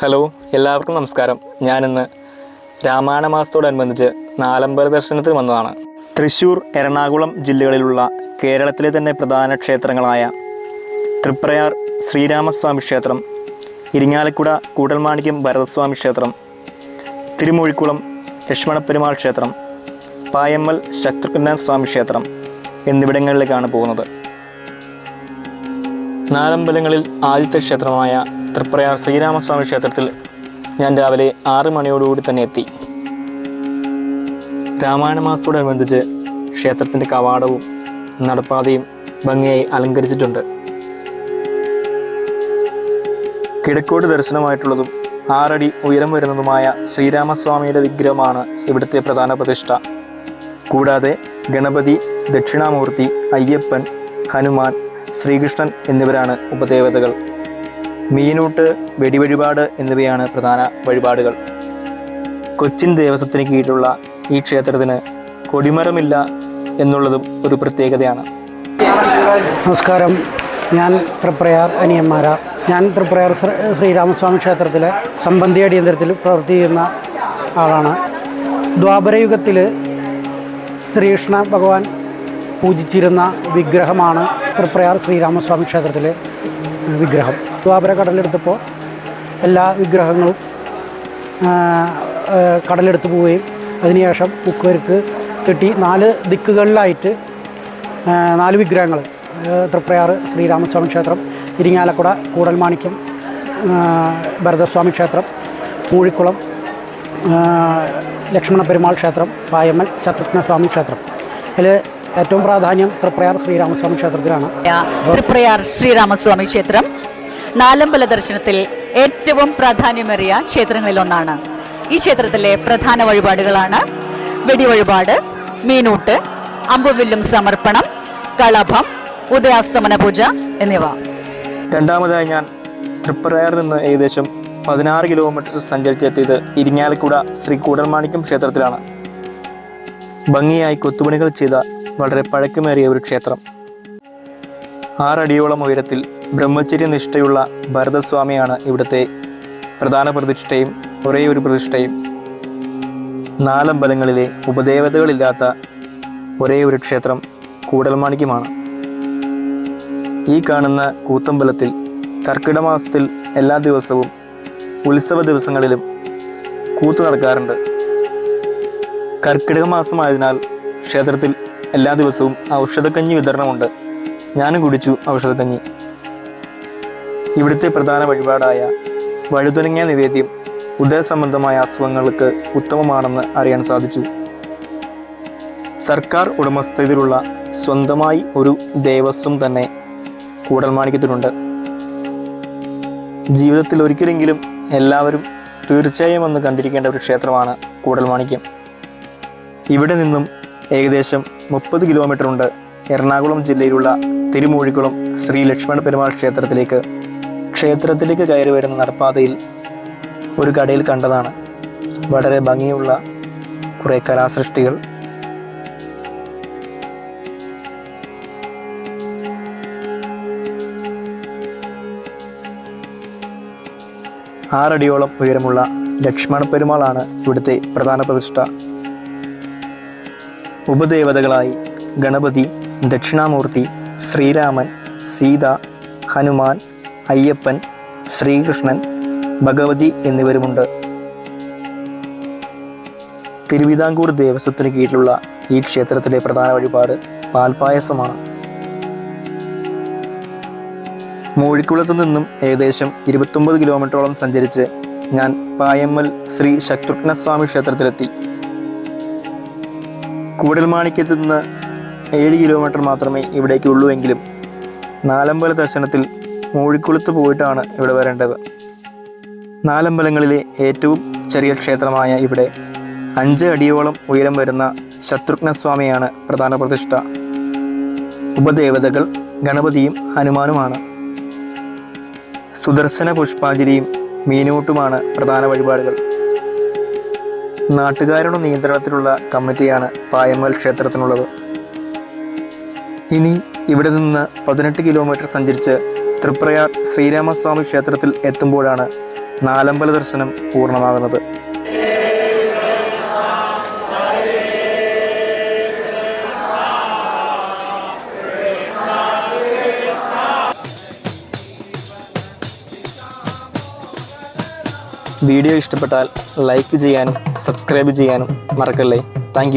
Hello എല്ലാവർക്കും നമസ്കാരം. ഞാനിന്ന് രാമായണ മാസത്തോടനുബന്ധിച്ച് നാലമ്പല ദർശനത്തിന് വന്നതാണ്. തൃശ്ശൂർ എറണാകുളം ജില്ലകളിലുള്ള കേരളത്തിലെ തന്നെ പ്രധാന ക്ഷേത്രങ്ങളായ തൃപ്രയാർ ശ്രീരാമസ്വാമി ക്ഷേത്രം ഇരിങ്ങാലക്കുട കൂടൽമാണിക്യം ഭരതസ്വാമി ക്ഷേത്രം തിരുമൂഴിക്കുളം ലക്ഷ്മണപ്പെരുമാൾ ക്ഷേത്രം പായമ്മൽ ശത്രുഘ്നൻ സ്വാമി ക്ഷേത്രം എന്നിവിടങ്ങളിലേക്കാണ് പോകുന്നത്. നാലമ്പലങ്ങളിൽ ആദ്യത്തെ ക്ഷേത്രമായ തൃപ്രയാർ ശ്രീരാമസ്വാമി ക്ഷേത്രത്തിൽ ഞാൻ രാവിലെ ആറ് മണിയോടുകൂടി തന്നെ എത്തി. രാമായണ മാസത്തോടനുബന്ധിച്ച് ക്ഷേത്രത്തിന്റെ കവാടവും നടപ്പാതയും ഭംഗിയായി അലങ്കരിച്ചിട്ടുണ്ട്. കിഴക്കോട് ദർശനമായിട്ടുള്ളതും ആറടി ഉയരം വരുന്നതുമായ ശ്രീരാമസ്വാമിയുടെ വിഗ്രഹമാണ് ഇവിടുത്തെ പ്രധാന പ്രതിഷ്ഠ. കൂടാതെ ഗണപതി ദക്ഷിണാമൂർത്തി അയ്യപ്പൻ ഹനുമാൻ ശ്രീകൃഷ്ണൻ എന്നിവരാണ് ഉപദേവതകൾ. മീനൂട്ട് വെടിവഴിപാട് എന്നിവയാണ് പ്രധാന വഴിപാടുകൾ. കൊച്ചിൻ ദേവസ്വത്തിന് കീഴിലുള്ള ഈ ക്ഷേത്രത്തിന് കൊടിമരമില്ല എന്നുള്ളതും ഒരു പ്രത്യേകതയാണ്. നമസ്കാരം. ഞാൻ തൃപ്രയാർ അനിയന്മാര. ഞാൻ തൃപ്രയാർ ശ്രീ- ശ്രീരാമസ്വാമി ക്ഷേത്രത്തിലെ സംബന്ധി അടിയന്തരത്തിൽ പ്രവർത്തിക്കുന്ന ആളാണ്. ദ്വാപരയുഗത്തിൽ ശ്രീകൃഷ്ണ ഭഗവാൻ പൂജിച്ചിരുന്ന വിഗ്രഹമാണ് തൃപ്രയാർ ശ്രീരാമസ്വാമി ക്ഷേത്രത്തിലെ വിഗ്രഹം. ദ്വാപര കടലെടുത്തപ്പോൾ എല്ലാ വിഗ്രഹങ്ങളും കടലെടുത്തു പോവുകയും അതിനുശേഷം മുക്കുവർക്ക് കെട്ടി നാല് ദിക്കുകളിലായിട്ട് നാല് വിഗ്രഹങ്ങൾ തൃപ്രയാറ് ശ്രീരാമസ്വാമി ക്ഷേത്രം ഇരിങ്ങാലക്കുട കൂടൽമാണിക്യം ഭരതസ്വാമി ക്ഷേത്രം മൂഴിക്കുളം ആ, ലക്ഷ്മണ പെരുമാൾ ക്ഷേത്രം പായമ്മൽ ശത്രുഘ്നസ്വാമി ക്ഷേത്രം. ഇതിൽ ഏറ്റവും പ്രാധാന്യം തൃപ്രയാർ ശ്രീരാമസ്വാമി ക്ഷേത്രത്തിലാണ്. തൃപ്രയാർ ശ്രീരാമസ്വാമി ക്ഷേത്രം നാലമ്പല ദർശനത്തിൽ ഏറ്റവും പ്രാധാന്യമേറിയ ക്ഷേത്രങ്ങളിലൊന്നാണ്. ഈ ക്ഷേത്രത്തിലെ പ്രധാന വഴിപാടുകളാണ് വെടി വഴിപാട് മീനൂട്ട് അമ്പുവില്ലും സമർപ്പണം കളഭം ഉദയാസ്തമന പൂജ എന്നിവ. രണ്ടാമതായി ഞാൻ തൃപ്രയാറിൽ നിന്ന് ഏകദേശം പതിനാറ് കിലോമീറ്റർ സഞ്ചരിച്ചെത്തിയത് ഇരിങ്ങാലക്കുട ശ്രീ കൂടൽമാണിക്കം ക്ഷേത്രത്തിലാണ്. ഭംഗിയായി കൊത്തുപണികൾ ചെയ്ത വളരെ പഴക്കമേറിയ ഒരു ക്ഷേത്രം. ആറടിയോളം ഉയരത്തിൽ ബ്രഹ്മചര്യ നിഷ്ഠയുള്ള ഭരതസ്വാമിയാണ് ഇവിടുത്തെ പ്രധാന പ്രതിഷ്ഠയും ഒരേ ഒരു പ്രതിഷ്ഠയും. നാലമ്പലങ്ങളിലെ ഉപദേവതകളില്ലാത്ത ഒരേ ഒരു ക്ഷേത്രം കൂടൽമാണിക്യമാണ്. ഈ കാണുന്ന കൂത്തമ്പലത്തിൽ കർക്കിടമാസത്തിൽ എല്ലാ ദിവസവും ഉത്സവ ദിവസങ്ങളിലും കൂത്തു നടക്കാറുണ്ട്. കർക്കിടക മാസമായതിനാൽ ക്ഷേത്രത്തിൽ എല്ലാ ദിവസവും ഔഷധക്കഞ്ഞി വിതരണമുണ്ട്. ഞാനും കുടിച്ചു ഔഷധക്കഞ്ഞി. ഇവിടുത്തെ പ്രധാന വഴിപാടായ വഴുതുനങ്ങിയ നിവേദ്യം ഉദയസംബന്ധമായ അസുഖങ്ങൾക്ക് ഉത്തമമാണെന്ന് അറിയാൻ സാധിച്ചു. സർക്കാർ ഉടമസ്ഥതയിലുള്ള സ്വന്തമായി ഒരു ദേവസ്വം തന്നെ കൂടൽമാണിക്യത്തിനുണ്ട് ജീവിതത്തിൽ ഒരിക്കലെങ്കിലും എല്ലാവരും തീർച്ചയായും ഒന്ന് കണ്ടിരിക്കേണ്ട ഒരു ക്ഷേത്രമാണ് കൂടൽമാണിക്യം ഇവിടെ നിന്നും ഏകദേശം മുപ്പത് കിലോമീറ്റർ ഉണ്ട്. എറണാകുളം ജില്ലയിലുള്ള തിരുമൂഴിക്കുളം ശ്രീ ലക്ഷ്മണ പെരുമാൾ ക്ഷേത്രത്തിലേക്ക്. ക്ഷേത്രത്തിലേക്ക് കയറി വരുന്ന നടപ്പാതയിൽ ഒരു കടയിൽ കണ്ടതാണ്. വളരെ ഭംഗിയുള്ള കുറേ കലാസൃഷ്ടികൾ. ആറടിയോളം ഉയരമുള്ള ലക്ഷ്മണ പെരുമാളാണ് ഇവിടുത്തെ പ്രധാന പ്രതിഷ്ഠ. ഉപദേവതകളായി ഗണപതി ദക്ഷിണാമൂർത്തി ശ്രീരാമൻ സീത ഹനുമാൻ അയ്യപ്പൻ ശ്രീകൃഷ്ണൻ ഭഗവതി എന്നിവരുമുണ്ട്. തിരുവിതാംകൂർ ദേവസ്വത്തിന് കീഴിലുള്ള ഈ ക്ഷേത്രത്തിലെ പ്രധാന വഴിപാട് പാൽപായസമാണ് മൂഴിക്കുളത്തു നിന്നും ഏകദേശം ഇരുപത്തൊമ്പത് കിലോമീറ്ററോളം സഞ്ചരിച്ച് ഞാൻ പായമ്മൽ ശ്രീ ശത്രുഘ്നസ്വാമി ക്ഷേത്രത്തിലെത്തി. കൂടൽമാണിക്യത്തു നിന്ന് ഏഴ് കിലോമീറ്റർ മാത്രമേ ഇവിടേക്കുള്ളൂ എങ്കിലും നാലമ്പല ദർശനത്തിൽ മൂഴിക്കുളത്ത് പോയിട്ടാണ് ഇവിടെ വരേണ്ടത്. നാലമ്പലങ്ങളിലെ ഏറ്റവും ചെറിയ ക്ഷേത്രമായ ഇവിടെ അഞ്ച് അടിയോളം ഉയരം വരുന്ന ശത്രുഘ്നസ്വാമിയാണ് പ്രധാന പ്രതിഷ്ഠ. ഉപദേവതകൾ ഗണപതിയും ഹനുമാനുമാണ്. സുദർശന പുഷ്പാഞ്ജലിയും മീനൂട്ടുമാണ് പ്രധാന വഴിപാടുകൾ. നാട്ടുകാരുടെ നിയന്ത്രണത്തിലുള്ള കമ്മിറ്റിയാണ് പായമൽ ക്ഷേത്രത്തിനുള്ളത്. ഇനി ഇവിടെ നിന്ന് പതിനെട്ട് കിലോമീറ്റർ സഞ്ചരിച്ച് തൃപ്രയാർ ശ്രീരാമസ്വാമി ക്ഷേത്രത്തിൽ എത്തുമ്പോഴാണ് നാലമ്പല ദർശനം പൂർണമാകുന്നത്. വീഡിയോ ഇഷ്ടപ്പെട്ടാൽ ലൈക്ക് ചെയ്യാനും സബ്സ്ക്രൈബ് ചെയ്യാനും മറക്കല്ലേ. താങ്ക്